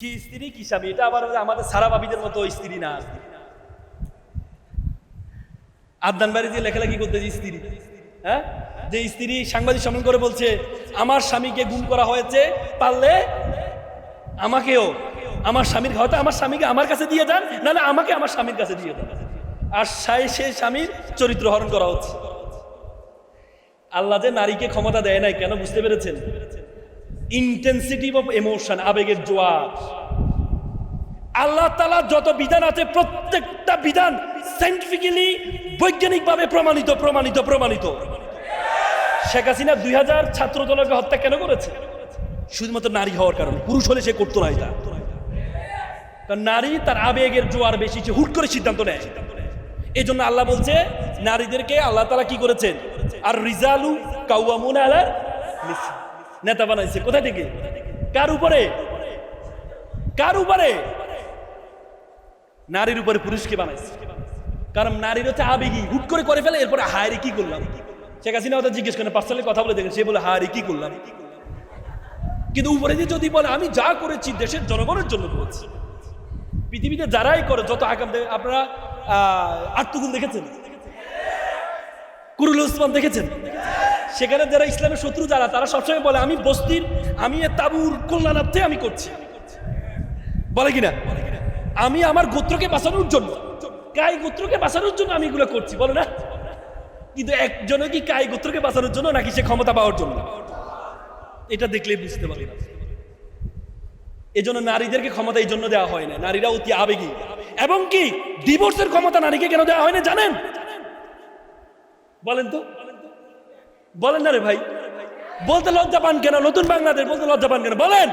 কি স্ত্রী কি স্বামী? এটা আবার আমাদের সারা বাবিদের মতো স্ত্রী না আদান বাড়ি দিয়ে লেখালেখি করতে যে স্ত্রী হ্যাঁ? যে স্ত্রী সাংবাদিক সম্মান করে বলছে, আমার স্বামীকে গুম করা হয়েছে, পারলে আমাকেও, আমার স্বামীর হয়তো আমার স্বামীকে আমার কাছে দিয়ে যান, নাহলে আমাকে আমার স্বামীর কাছে দিয়ে দেন আর সাই স্বামীর চরিত্র হরণ করা হচ্ছে। আল্লাহ যে নারীকে ক্ষমতা দেয় নাই, কেন বুঝতে পেরেছেন? ইন্টেন্সিটি অফ এমোশন আবেগের জোয়ার। আল্লাহ তালা যত বিধান আছে, প্রত্যেকটা বিধান সাইন্টিফিক্যালি বৈজ্ঞানিকভাবে প্রমাণিত প্রমাণিত প্রমাণিত। শেখ হাসিনা দুই হাজার ছাত্র দলকে হত্যা কেন করেছে? শুধুমাত্র নারী হওয়ার কারণে। পুরুষ হলে সে করতো না এটা। কারণ নারী তার আবেগের জোয়ার বেশি, সে হুট করে সিদ্ধান্ত নেয়। এই জন্য আল্লাহ বলছে, নারীদেরকে আল্লাহ তালা কি করেছেন? আর রিজালু কাউয়ামুন আলার নিসা। নেতা বানাইছে কোথা থেকে? কার উপরে? কার উপরে? নারীর উপরে পুরুষকে বানাইছে। কারণ নারীর হচ্ছে আবেগী, হুট করে করে ফেলে, এরপরে হায়রে কি করলাম? শেখ হাসিনা হয়তো জিজ্ঞেস করেন, পার্সোনালি কথা বলে দেখেন, সে বলে হায়রে কি করলাম? কিন্তু উপরে দিয়ে যদি বলে, আমি যা করেছি দেশের জনগণের জন্য করেছি। পৃথিবীতে যারাই করে, যত আগাম আপনারা আত্মগুণ দেখেছেন? কুরুল ওসমান দেখেছেন? সেখানে যারা ইসলামের শত্রু যারা, তারা সবসময় বলে, আমি বস্তির, আমি তাবুর কল্যাণার্থে আমি করছি। বলে কিনা? আমি আমার গোত্রকে বাঁচানোর জন্য। কাই গোত্রকে বাঁচানোর জন্য আমি এগুলো করছি, বলে না? কিন্তু একজনে কি কাই গোত্রকে বাঁচানোর জন্য, নাকি সে ক্ষমতা পাওয়ার জন্য? এটা দেখলেই বুঝতে পারি না। এই জন্য নারীদেরকে ক্ষমতা এই জন্য দেওয়া হয় না। নারীরা অতি আবেগী। এবং কি? ডিভোর্সের ক্ষমতা নারীকে কেন দেওয়া হয় না, জানেন? বলেন তো। বলেন না রে ভাই। বলতে লজ্জা পান কেন? নতুন বাংলাদেশ বলতে লজ্জা পান কেন? বলেন।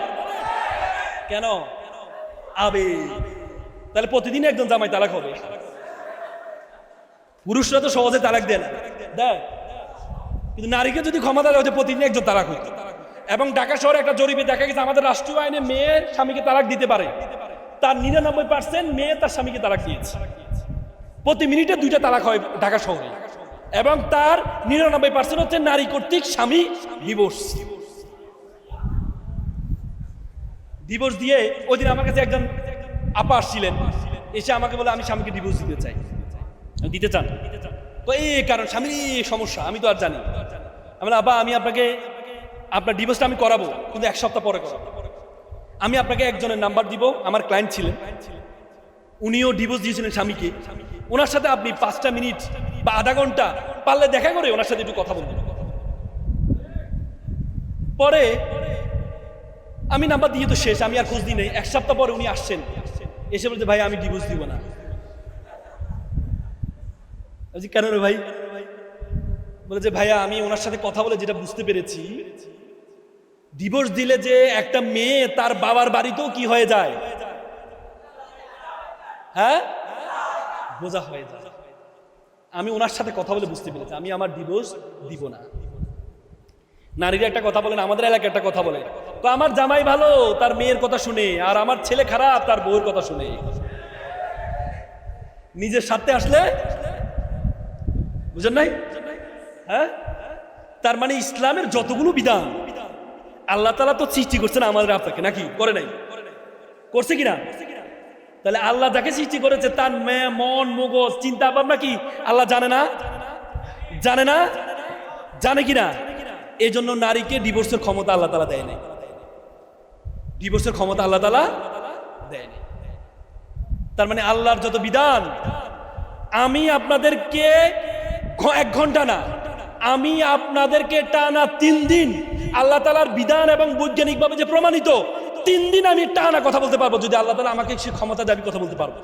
কেন? আবে তাহলে প্রতিদিন একজন জামাই তালাক হবে। পুরুষরা তো সহজে তালাক দেয় না। কিন্তু নারীকে যদি ক্ষমতা দেওয়া হতো, প্রতিদিন একজন তালাক হইতো এবং ঢাকা শহরে একটা জরিপে দেখা গেছে, আমাদের রাষ্ট্রীয় আইনে মেয়ে স্বামীকে তালাক দিতে পারে। তার নিরানব্বই পার্সেন্ট মেয়ে তার স্বামীকে তালাক দিয়েছে। প্রতি মিনিটে দুইটা তালাক হয় ঢাকা শহরে। এবং তার নিরানব্বই পার্সেন্ট হচ্ছে নারী কর্তৃক স্বামী ডিভোর্স ডিভোর্স দিয়ে ওই দিন আমার কাছে একজন আপা আসছিলেন। এসে আমাকে বলে, আমি স্বামীকে ডিভোর্স দিতে চাই। দিতে চান? তো এই কারণ স্বামীর সমস্যা, আমি তো আর জানি আমি আপা, আমি আপনাকে, আপনার ডিভোর্সটা আমি করাবো, কিন্তু এক সপ্তাহ পরে করাবো। আমি আপনাকে একজনের নাম্বার দিব, আমার ক্লায়েন্ট ছিলেন। উনিও ডিভোর্স দিয়েছিলেন স্বামীকে। ওনার সাথে আপনি পাঁচটা মিনিট বা আধা ঘণ্টা পারলে দেখা করে ওনার সাথে একটু কথা বলব। পরে আমি নাম্বার দিয়ে তো শেষ, আমি আর খোঁজ দিই নেই। এক সপ্তাহ পরে উনি আসছেন। এসে বলছে, ভাই, আমি ডিভোর্স দিব না। বলছি, কেন রে ভাই? বলে যে ভাইয়া, আমি ওনার সাথে কথা বলে যেটা বুঝতে পেরেছি ডিভোর্স দিলে যে একটা মেয়ে তার বাবার বাড়িতেও কি হয়ে যায়? হ্যাঁ? বোঝা হয়ে যায়। আমি ওনার সাথে কথা বলে বুঝতে পেরেছি। আমি আমার ডিভোর্স দিব না। নারীরা একটা কথা বলেন আমাদের এলাকায় একটা কথা বলে। তো আমার জামাই ভালো, তার মেয়ের কথা শুনে, আর আমার ছেলে খারাপ, তার বউয়ের কথা শুনে। নিজের স্বার্থে আসলে বুঝেন নাই? হ্যাঁ? তার মানে ইসলামের যতগুলো বিধান, আল্লাহ তালা তো সৃষ্টি করছেন আমাদের আপনাকে, নাকি? করে নাই? করছে কিনা? তাহলে আল্লাহ যাকে সৃষ্টি করেছে তার মেয়ে, মন, মগজ, চিন্তা ভাবনা কি? আল্লাহ জানে না? জানে না? জানে কিনা এই জন্য নারীকে ডিভোর্সের ক্ষমতা আল্লাহ তালা দেয় নাই। ডিভোর্সের ক্ষমতা আল্লাহ তালা দেয় নাই। তার মানে আল্লাহর যত বিধান, আমি আপনাদেরকে এক ঘণ্টা না, আমি আপনাদেরকে টানা তিন দিন আল্লাহ তালার বিধান এবং বৈজ্ঞানিকভাবে যে প্রমাণিত তিন দিন আমি টানা কথা বলতে পারব, যদি আল্লাহ তালা আমাকে সে ক্ষমতা দেয় আমি কথা বলতে পারব।